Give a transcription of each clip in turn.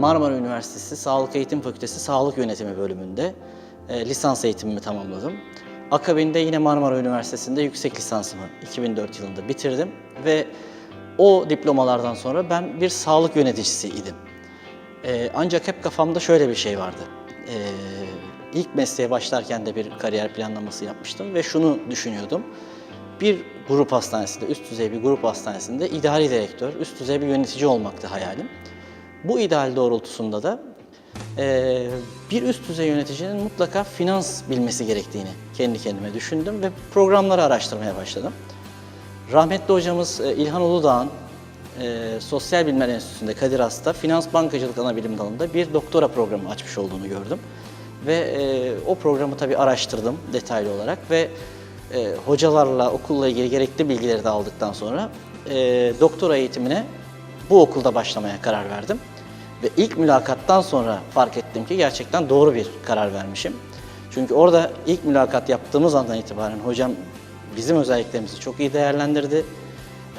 Marmara Üniversitesi Sağlık Eğitim Fakültesi Sağlık Yönetimi bölümünde e, lisans eğitimimi tamamladım. Akabinde yine Marmara Üniversitesi'nde yüksek lisansımı 2004 yılında bitirdim ve o diplomalardan sonra ben bir sağlık yöneticisiydim. Ee, ancak hep kafamda şöyle bir şey vardı. Ee, ilk mesleğe başlarken de bir kariyer planlaması yapmıştım ve şunu düşünüyordum. Bir grup hastanesinde, üst düzey bir grup hastanesinde idari direktör, üst düzey bir yönetici olmaktı hayalim. Bu ideal doğrultusunda da ee, bir üst düzey yöneticinin mutlaka finans bilmesi gerektiğini kendi kendime düşündüm ve programları araştırmaya başladım. Rahmetli hocamız e, İlhan Uludağ'ın e, Sosyal Bilimler Enstitüsü'nde Kadir Has'ta Finans Bankacılık Anabilim dalında bir doktora programı açmış olduğunu gördüm. Ve e, o programı tabii araştırdım detaylı olarak ve e, hocalarla, okulla ilgili gerekli bilgileri de aldıktan sonra e, doktora eğitimine bu okulda başlamaya karar verdim. Ve ilk mülakattan sonra fark ettim ki gerçekten doğru bir karar vermişim. Çünkü orada ilk mülakat yaptığımız andan itibaren hocam bizim özelliklerimizi çok iyi değerlendirdi.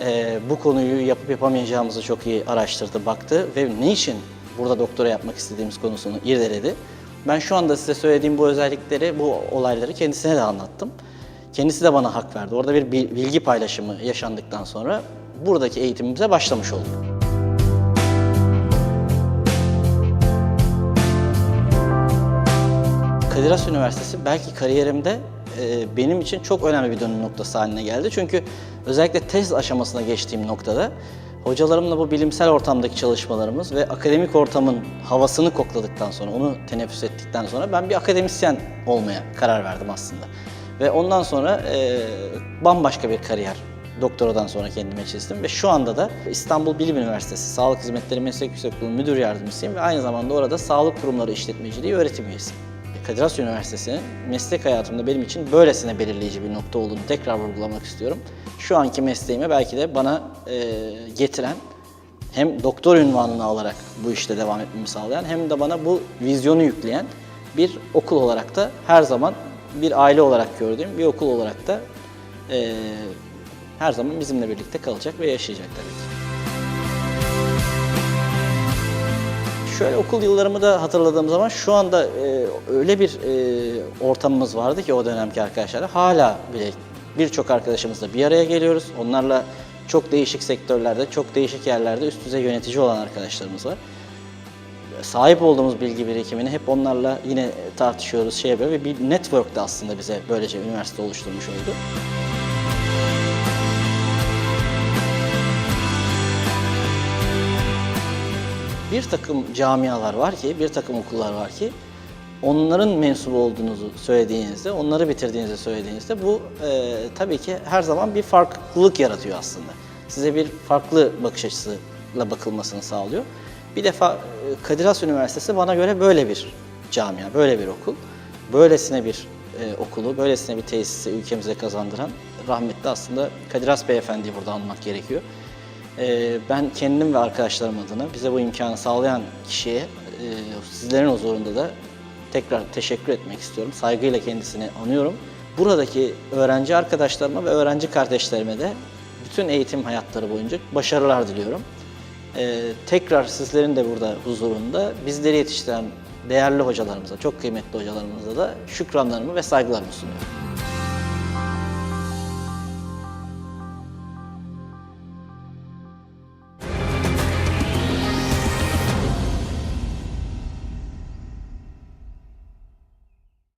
Ee, bu konuyu yapıp yapamayacağımızı çok iyi araştırdı, baktı ve ne için burada doktora yapmak istediğimiz konusunu irdeledi. Ben şu anda size söylediğim bu özellikleri, bu olayları kendisine de anlattım. Kendisi de bana hak verdi. Orada bir bil- bilgi paylaşımı yaşandıktan sonra buradaki eğitimimize başlamış olduk. Kadir Has Üniversitesi belki kariyerimde e, benim için çok önemli bir dönüm noktası haline geldi. Çünkü özellikle tez aşamasına geçtiğim noktada hocalarımla bu bilimsel ortamdaki çalışmalarımız ve akademik ortamın havasını kokladıktan sonra, onu teneffüs ettikten sonra ben bir akademisyen olmaya karar verdim aslında. Ve ondan sonra e, bambaşka bir kariyer doktoradan sonra kendime çizdim ve şu anda da İstanbul Bilim Üniversitesi Sağlık Hizmetleri Meslek Yüksekokulu Müdür Yardımcısıyım ve aynı zamanda orada Sağlık Kurumları İşletmeciliği öğretim üyesiyim. Kadir Has Üniversitesi'nin meslek hayatımda benim için böylesine belirleyici bir nokta olduğunu tekrar vurgulamak istiyorum. Şu anki mesleğime belki de bana e, getiren hem doktor ünvanını alarak bu işte devam etmemi sağlayan hem de bana bu vizyonu yükleyen bir okul olarak da her zaman bir aile olarak gördüğüm bir okul olarak da e, her zaman bizimle birlikte kalacak ve yaşayacak tabii ki. Şöyle okul yıllarımı da hatırladığım zaman şu anda e, öyle bir e, ortamımız vardı ki o dönemki arkadaşlarla hala bile birçok arkadaşımızla bir araya geliyoruz. Onlarla çok değişik sektörlerde, çok değişik yerlerde üst düzey yönetici olan arkadaşlarımız var. Sahip olduğumuz bilgi birikimini hep onlarla yine tartışıyoruz, şey yapıyoruz ve bir network de aslında bize böylece üniversite oluşturmuş oldu. Bir takım camialar var ki, bir takım okullar var ki onların mensubu olduğunuzu söylediğinizde, onları bitirdiğinizi söylediğinizde bu e, tabii ki her zaman bir farklılık yaratıyor aslında. Size bir farklı bakış açısıyla bakılmasını sağlıyor. Bir defa e, Kadir Has Üniversitesi bana göre böyle bir camia, böyle bir okul. Böylesine bir e, okulu, böylesine bir tesisi ülkemize kazandıran rahmetli aslında Kadir Has Beyefendi'yi burada anmak gerekiyor. Ee, Ben kendim ve arkadaşlarım adına bize bu imkanı sağlayan kişiye e, sizlerin huzurunda da tekrar teşekkür etmek istiyorum. Saygıyla kendisini anıyorum. Buradaki öğrenci arkadaşlarıma ve öğrenci kardeşlerime de bütün eğitim hayatları boyunca başarılar diliyorum. Ee, Tekrar sizlerin de burada huzurunda bizleri yetiştiren değerli hocalarımıza, çok kıymetli hocalarımıza da şükranlarımı ve saygılarımı sunuyorum.